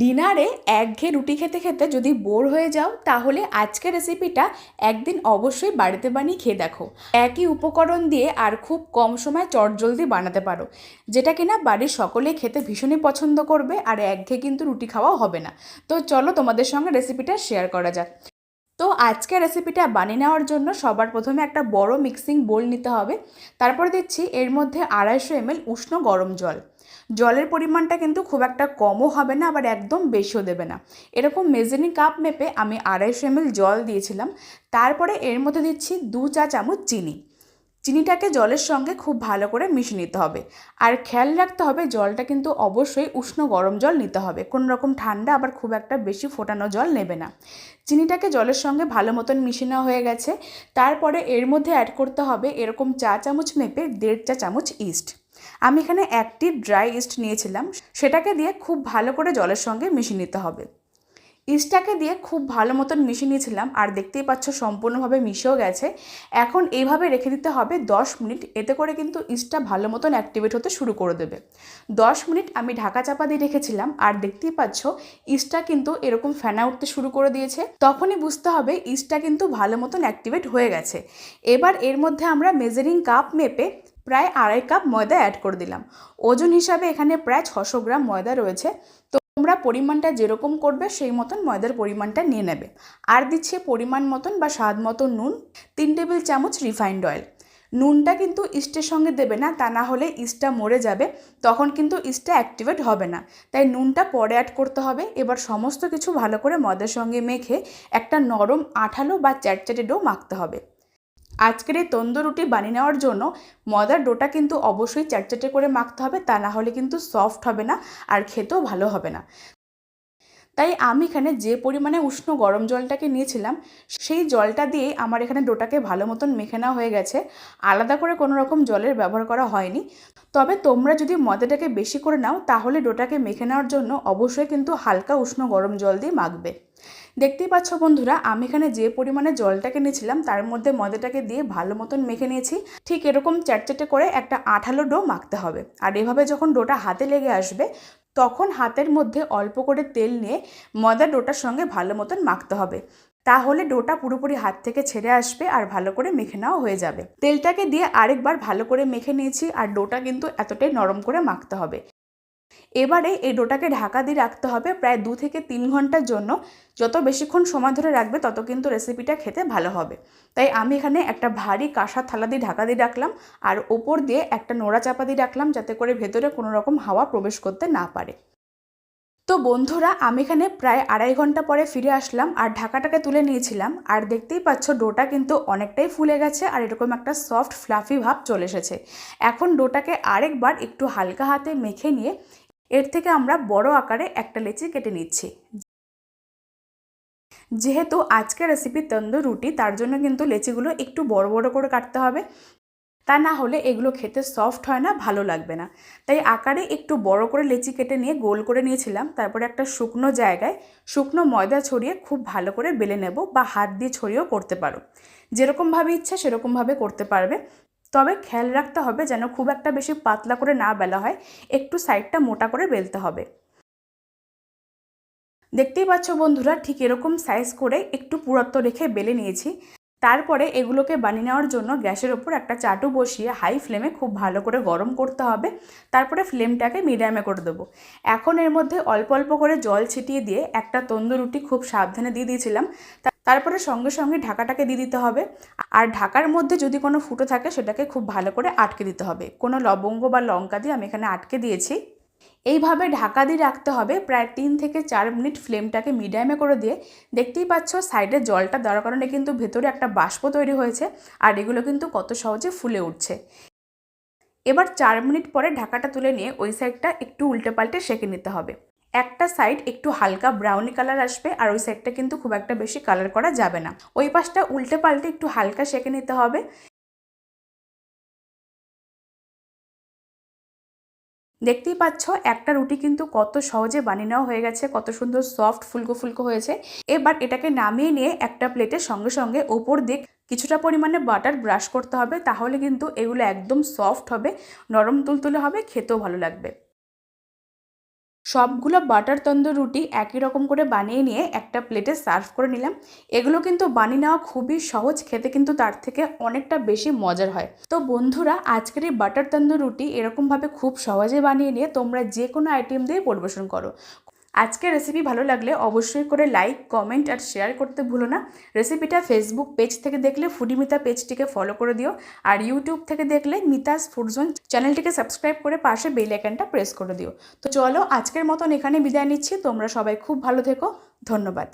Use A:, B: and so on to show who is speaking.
A: ডিনারে একঘেয়ে রুটি খেতে খেতে যদি বোর হয়ে যাও, তাহলে আজকের রেসিপিটা একদিন অবশ্যই বাড়িতে বানিয়ে খেয়ে দেখো। একই উপকরণ দিয়ে আর খুব কম সময় চটজলদি বানাতে পারো, যেটা কিনা বাড়ির সকলে খেতে ভীষণই পছন্দ করবে আর একঘেয়ে কিন্তু রুটি খাওয়াও হবে না। তো চলো তোমাদের সঙ্গে রেসিপিটা শেয়ার করা যাক। তো আজকে রেসিপিটা বানিয়ে নেওয়ার জন্য সবার প্রথমে একটা বড় মিক্সিং বোল নিতে হবে। তারপরে দিচ্ছি এর মধ্যে আড়াইশো এমএল উষ্ণ গরম জল। জলের পরিমাণটা কিন্তু খুব একটা কমও হবে না, আবার একদম বেশিও দেবে না। এরকম মেজেনি কাপ মেপে আমি আড়াইশো এমএল জল দিয়েছিলাম। তারপরে এর মধ্যে দিচ্ছি দু চা চামচ চিনি। চিনিটাকে জলের সঙ্গে খুব ভালো করে মিশিয়ে নিতে হবে। আর খেয়াল রাখতে হবে জলটা কিন্তু অবশ্যই উষ্ণ গরম জল নিতে হবে। কোনো রকম ঠান্ডা আবার খুব একটা বেশি ফোটানো জল নেবে না। চিনিটাকে জলের সঙ্গে ভালো মতন মিশিয়ে নেওয়া হয়ে গেছে। তারপরে এর মধ্যে অ্যাড করতে হবে এরকম চা চামচ মেপে দেড় চা চামচ ইস্ট আমি এখানে একটি ড্রাই ইস্ট নিয়েছিলাম। সেটাকে দিয়ে খুব ভালো করে জলের সঙ্গে মিশিয়ে নিতে হবে। ইস্টটাকে দিয়ে খুব ভালো মতন মিশিয়ে নিয়েছিলাম, আর দেখতেই পাচ্ছ সম্পূর্ণভাবে মিশেও গেছে। এখন এইভাবে রেখে দিতে হবে দশ মিনিট, এতে করে কিন্তু ইস্টটা ভালো মতন অ্যাক্টিভেট হতে শুরু করে দেবে। দশ মিনিট আমি ঢাকা চাপা দিয়ে রেখেছিলাম, আর দেখতেই পাচ্ছ ইস্টটা কিন্তু এরকম ফেনা উঠতে শুরু করে দিয়েছে। তখনই বুঝতে হবে ইস্টটা কিন্তু ভালো মতন অ্যাক্টিভেট হয়ে গেছে। এবার এর মধ্যে আমরা মেজারিং কাপ মেপে প্রায় আড়াই কাপ ময়দা অ্যাড করে দিলাম। ওজন হিসাবে এখানে প্রায় ছশো গ্রাম ময়দা রয়েছে। তো তোমরা পরিমাণটা যেরকম করবে, সেই মতন ময়দার পরিমাণটা নিয়ে নেবে। আর দিচ্ছে পরিমাণ মতন বা স্বাদ মতন নুন, তিন টেবিল চামচ রিফাইন্ড অয়েল। নুনটা কিন্তু ইস্টের সঙ্গে দেবে না, তা না হলে ইস্টটা মরে যাবে, তখন কিন্তু ইস্টটা অ্যাক্টিভেট হবে না। তাই নুনটা পরে অ্যাড করতে হবে। এবার সমস্ত কিছু ভালো করে ময়দার সঙ্গে মেখে একটা নরম আঠালো বা চ্যাটচ্যাটে ডো মাখতে হবে। আজকের এই তন্দুর রুটি বানিয়ে নেওয়ার জন্য ময়দার ডোটা কিন্তু অবশ্যই চ্যাটচ্যাটে করে মাখতে হবে, তা না হলে কিন্তু সফট হবে না আর খেতেও ভালো হবে না। তাই আমি এখানে যে পরিমাণে উষ্ণ গরম জলটাকে নিয়েছিলাম, সেই জলটা দিয়েই আমার এখানে ডোটাকে ভালো মতন মেখে নেওয়া হয়ে গেছে। আলাদা করে কোনো রকম জলের ব্যবহার করা হয়নি। তবে তোমরা যদি ময়দাটাকে বেশি করে নাও, তাহলে ডোটাকে মেখে নেওয়ার জন্য অবশ্যই কিন্তু হালকা উষ্ণ গরম জল দিয়ে মাখবে। দেখতেই পাচ্ছ বন্ধুরা, আমি এখানে যে পরিমাণে জলটাকে নিয়েছিলাম তার মধ্যে ময়দাটাকে দিয়ে ভালো মতন মেখে নিয়েছি। ঠিক এরকম চ্যাটচ্যাটে করে একটা আঠালো ডো মাখতে হবে। আর এভাবে যখন ডোটা হাতে লেগে আসবে, তখন হাতের মধ্যে অল্প করে তেল নিয়ে ময়দা ডোটার সঙ্গে ভালো মতন মাখতে হবে। তাহলে ডোটা পুরোপুরি হাত থেকে ছেড়ে আসবে আর ভালো করে মেখে নেওয়া হয়ে যাবে। তেলটাকে দিয়ে আরেকবার ভালো করে মেখে নিয়েছি, আর ডোটা কিন্তু এতটাই নরম করে মাখতে হবে। এবারে এই ডোটাকে ঢাকা দিয়ে রাখতে হবে প্রায় দু থেকে তিন ঘণ্টার জন্য। যত বেশিক্ষণ সময় ধরে রাখবে, তত কিন্তু রেসিপিটা খেতে ভালো হবে। তাই আমি এখানে একটা ভারী কাঁসা থালা দিয়ে ঢাকা দিয়ে রাখলাম আর ওপর দিয়ে একটা নোড়া চাপা দিয়ে রাখলাম যাতে করে ভেতরে কোনো রকম হাওয়া প্রবেশ করতে না পারে। তো বন্ধুরা, আমি এখানে প্রায় আড়াই ঘণ্টা পরে ফিরে আসলাম আর ঢাকাটাকে তুলে নিয়েছিলাম। আর দেখতেই পাচ্ছ, ডোটা কিন্তু অনেকটাই ফুলে গেছে আর এরকম একটা সফট ফ্লাফি ভাব চলে এসেছে। এখন ডোটাকে আরেকবার একটু হালকা হাতে মেখে নিয়ে এর থেকে আমরা বড় আকারে একটা লেচি কেটে নিচ্ছি। যেহেতু আজকের রেসিপি তন্দুর রুটি, তার জন্য কিন্তু লেচিগুলো একটু বড় বড় করে কাটতে হবে। তা না হলে এগুলো খেতে সফট হয় না, ভালো লাগবে না। তাই আকারে একটু বড় করে লেচি কেটে নিয়ে গোল করে নিয়েছিলাম। তারপরে একটা শুকনো জায়গায় শুকনো ময়দা ছড়িয়ে খুব ভালো করে বেলে নেব বা হাত দিয়ে ছড়িয়েও করতে পারো। যেরকমভাবে ইচ্ছা সেরকমভাবে করতে পারবে। তবে খেয়াল রাখতে হবে যেন খুব একটা বেশি পাতলা করে না বেলা হয়, একটু সাইডটা মোটা করে বেলতে হবে। দেখতেই পাচ্ছ বন্ধুরা, ঠিক এরকম সাইজ করে একটু পুরত্ব রেখে বেলে নিয়েছি। তারপরে এগুলোকে বানিয়ে নেওয়ার জন্য গ্যাসের ওপর একটা চাটু বসিয়ে হাই ফ্লেমে খুব ভালো করে গরম করতে হবে। তারপরে ফ্লেমটাকে মিডিয়ামে করে দেবো। এখন এর মধ্যে অল্প অল্প করে জল ছিটিয়ে দিয়ে একটা তন্দুরুটি খুব সাবধানে দিয়ে দিয়েছিলাম। তারপরে সঙ্গে সঙ্গে ঢাকাটাকে দিয়ে দিতে হবে। আর ঢাকার মধ্যে যদি কোনো ফুটো থাকে, সেটাকে খুব ভালো করে আটকে দিতে হবে। কোনো লবঙ্গ বা লঙ্কা দিয়ে আমি এখানে আটকে দিয়েছি। এইভাবে ঢাকা দিয়ে রাখতে হবে। প্রায় তিন থেকে চার মিনিট ফ্লেমটাকে মিডিয়ামে করে দিয়ে, দেখতেই পাচ্ছ সাইডে জলটা দেওয়ার কারণে কিন্তু ভেতরে একটা বাষ্প তৈরি হয়েছে, আর এগুলো কিন্তু কত সহজে ফুলে উঠছে। এবার চার মিনিট পরে ঢাকাটা তুলে নিয়ে ওই সাইডটা একটু উল্টে পাল্টে সেঁকে নিতে হবে। একটা সাইড একটু হালকা ব্রাউনি কালার আসবে আর ওই সাইডটা কিন্তু খুব একটা বেশি কালার করা যাবে না। ওই পাশটা উল্টে পাল্টে একটু হালকা সেঁকে নিতে হবে। দেখতেই পাচ্ছ, একটা রুটি কিন্তু কত সহজে বানিয়ে নেওয়া হয়ে গেছে, কত সুন্দর সফট ফুলকো ফুলকো হয়েছে। এবার এটাকে নামিয়ে নিয়ে একটা প্লেটের সঙ্গে সঙ্গে ওপর দিক কিছুটা পরিমাণে বাটার ব্রাশ করতে হবে, তাহলে কিন্তু এগুলো একদম সফট হবে, নরম তুলতুলে হবে, খেতেও ভালো লাগবে। সবগুলো বাটার তন্দুর রুটি একই রকম করে বানিয়ে নিয়ে একটা প্লেটে সার্ভ করে নিলাম। এগুলো কিন্তু বানিয়ে নেওয়া খুবই সহজ, খেতে কিন্তু তার থেকে অনেকটা বেশি মজার হয়। তো বন্ধুরা, আজকের এই বাটার তন্দুর রুটি এরকমভাবে খুব সহজে বানিয়ে নিয়ে তোমরা যে কোনো আইটেম দিয়ে পরিবেশন করো। আজকের রেসিপি ভালো লাগলে অবশ্যই করে লাইক কমেন্ট আর শেয়ার করতে ভুলো না। রেসিপিটা ফেসবুক পেজ থেকে দেখলে ফুডি মিতা পেজটিকে ফলো করে দিও। আর ইউটিউব থেকে দেখলে মিতাস ফুডজোন চ্যানেলটিকে সাবস্ক্রাইব করে পাশে বেল আইকনটা প্রেস করে দিও। তো চলো আজকের মতন এখানে বিদায় নিচ্ছি। তোমরা সবাই খুব ভালো থেকো। ধন্যবাদ।